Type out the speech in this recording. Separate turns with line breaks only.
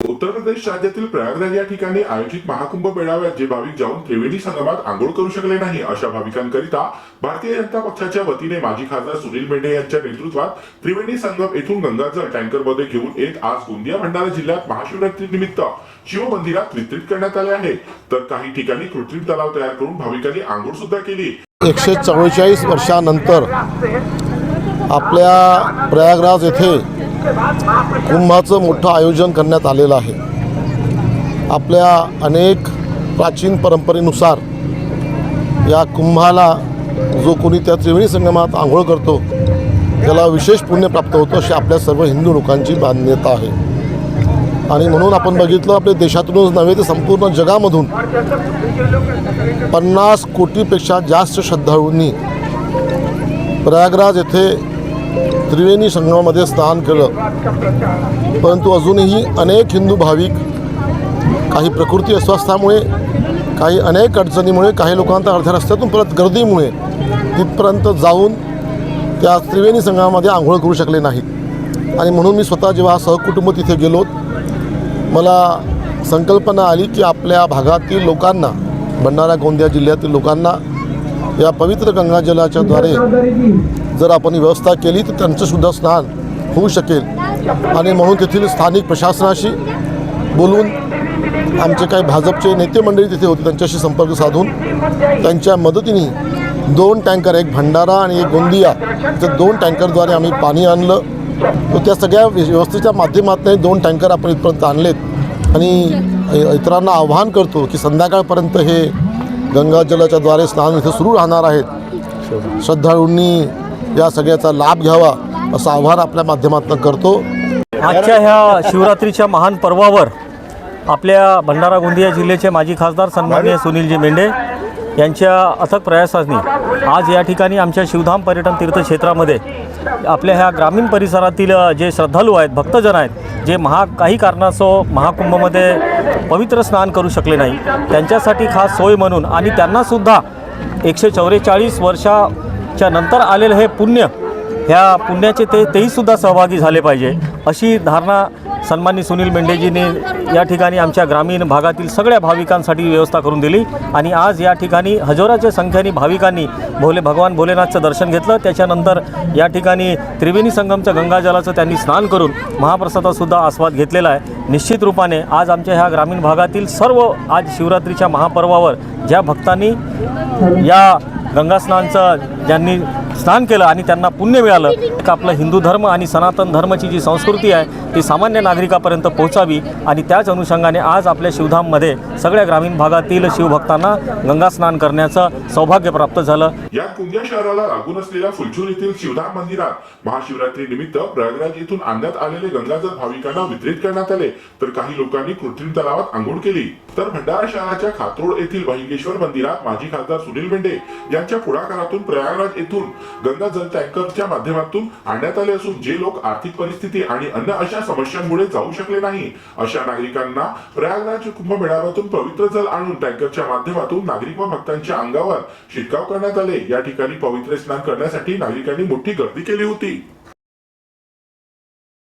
उत्तर प्रदेश राज्यातील प्रयागराज या ठिकाणी आयोजित महाकुंभ मेळाव्यात जे भाविक जाऊन त्रिवेणी संगमात आंघोळ करू शकले नाही अशा भाविकांकरिता भारतीय जनता पक्षाच्या वतीने माजी खासदार सुनील मेंढे यांच्या नेतृत्वात त्रिवेणी संगम येथून गंगाजल टँकरमध्ये घेऊन येत आज गोंदिया भंडारा जिल्ह्यात महाशिवरात्री निमित्त शिवमंदिरात वितरित करण्यात आले आहे. तर काही ठिकाणी कृत्रिम तलाव तयार करून भाविकांनी आंघोळ सुद्धा केली.
एकशे चव्वेचाळीस वर्षानंतर आपल्या प्रयागराज येथे कुंभाचं मोठं आयोजन करण्यात आलेलं आहे. आपल्या अनेक प्राचीन परंपरेनुसार या कुंभाला जो कोणी त्या त्रिवेणी संगमात आंघोळ करतो त्याला विशेष पुण्य प्राप्त होतं अशी आपल्या सर्व हिंदू लोकांची मान्यता आहे. आणि म्हणून आपण बघितलं आपल्या देशातूनच नव्हे तर संपूर्ण जगामधून पन्नास कोटीपेक्षा जास्त श्रद्धाळूंनी प्रयागराज येथे त्रिवेणी संगमामध्ये स्नान केलं. परंतु अजूनही अनेक हिंदू भाविक काही प्रकृती अस्वास्थामुळे काही अनेक अडचणीमुळे काही लोकांना अर्ध्या रस्त्यातून परत गर्दीमुळे तिथपर्यंत जाऊन त्या त्रिवेणी संगमामध्ये आंघोळ करू शकले नाहीत. आणि म्हणून मी स्वतः जेव्हा सहकुटुंब तिथे गेलो मला संकल्पना आली की आपल्या भागातील लोकांना भंडारा गोंदिया जिल्ह्यातील लोकांना या पवित्र गंगाजलाच्या द्वारे जर आपण व्यवस्था केली तर त्यांचंसुद्धा स्नान होऊ शकेल. आणि म्हणून तेथील स्थानिक प्रशासनाशी बोलून आमचे काही भाजपचे नेते मंडळी तिथे होते त्यांच्याशी संपर्क साधून त्यांच्या मदतीने दोन टँकर एक भंडारा आणि एक गोंदिया तर दोन टँकरद्वारे आम्ही पाणी आणलं. तर त्या सगळ्या व्यवस्थेच्या माध्यमातून दोन टँकर आपण इथपर्यंत आणलेत. आणि इतरांना आव्हान करतो की संध्याकाळपर्यंत हे गंगाजलाच्या द्वारे स्नान इथे सुरू राहणार आहेत. श्रद्धाळूंनी या सगळ्याचा लाभ घ्यावा असं आव्हान आपल्या माध्यमातून करतो.
आजच्या ह्या शिवरात्रीच्या महान पर्वावर आपल्या भंडारा गोंदिया जिल्ह्याचे माजी खासदार सन्माननीय सुनीलजी मेंढे यांच्या अथक प्रयासांनी आज या ठिकाणी आमच्या शिवधाम पर्यटन तीर्थक्षेत्रामध्ये आपल्या ह्या ग्रामीण परिसरातील जे श्रद्धालू आहेत भक्तजन आहेत जे महा काही कारणास्तव महाकुंभमध्ये पवित्र स्नान करू शकले नाही त्यांच्यासाठी खास सोय म्हणून आणि त्यांनासुद्धा एकशे चौवेचाळीस वर्षाच्या नंतर आलेलं हे पुण्य ह्या पुण्याचे ते तेहीसुद्धा सहभागी झाले पाहिजे. अशी धारणा सन्मान्य सुनील मेंढेजींनी या ठिकाणी आमच्या ग्रामीण भागातील सगळ्या भाविकांसाठी व्यवस्था करून दिली आणि आज या ठिकाणी हजाराच्या संख्येने भाविकांनी भोले भगवान भोलेनाथचं दर्शन घेतलं. त्याच्यानंतर या ठिकाणी त्रिवेणी संगमचं गंगाजलाचं त्यांनी स्नान करून महाप्रसादासुद्धा आस्वाद घेतलेला आहे. निश्चित रूपाने आज आमच्या ह्या ग्रामीण भागातील सर्व आज शिवरात्रीच्या महापर्वावर ज्या भक्तांनी या गंगास्नानचं ज्यांनी स्नान केलं आणि त्यांना पुण्य मिळालं एक आपला हिंदू धर्म आणि सनातन धर्माची जी संस्कृती आहे ती सामान्य नागरिकापर्यंत पोहोचावी. आणि त्याच अनुषंगाने आज आपल्या शिवधाममध्ये सगळ्या ग्रामीण भागातील शिवभक्तांना गंगा स्नान करण्याचं सौभाग्य प्राप्त झालं.
या गोंदिया शहराला लागून असलेल्या फुलचूर येथील शिवधाम मंदिरात महाशिवरात्री निमित्त प्रयागराज येथून आणण्यात आलेले गंगाजल भाविकांना वितरित करण्यात आले तर काही लोकांनी कृत्रिम तलावात आंघोळ केली. तर भंडारा शहराच्या खातरोड येथील बहिंगेश्वर मंदिरात माजी खासदार सुनील मेंढे यांच्या पुढाकारातून प्रयागराज येथून गंगा जल टँकरच्या माध्यमातून आणण्यात आले असून जे लोक आर्थिक परिस्थिती आणि अन्य अशा समस्यांमुळे जाऊ शकले नाही अशा नागरिकांना प्रयागराज कुंभ मेळाव्यातून पवित्र जल आणून टँकरच्या माध्यमातून नागरिक व भक्तांच्या अंगावर शिरकाव करण्यात आले. या ठिकाणी पवित्र स्नान करण्यासाठी नागरिकांनी मोठी गर्दी केली होती.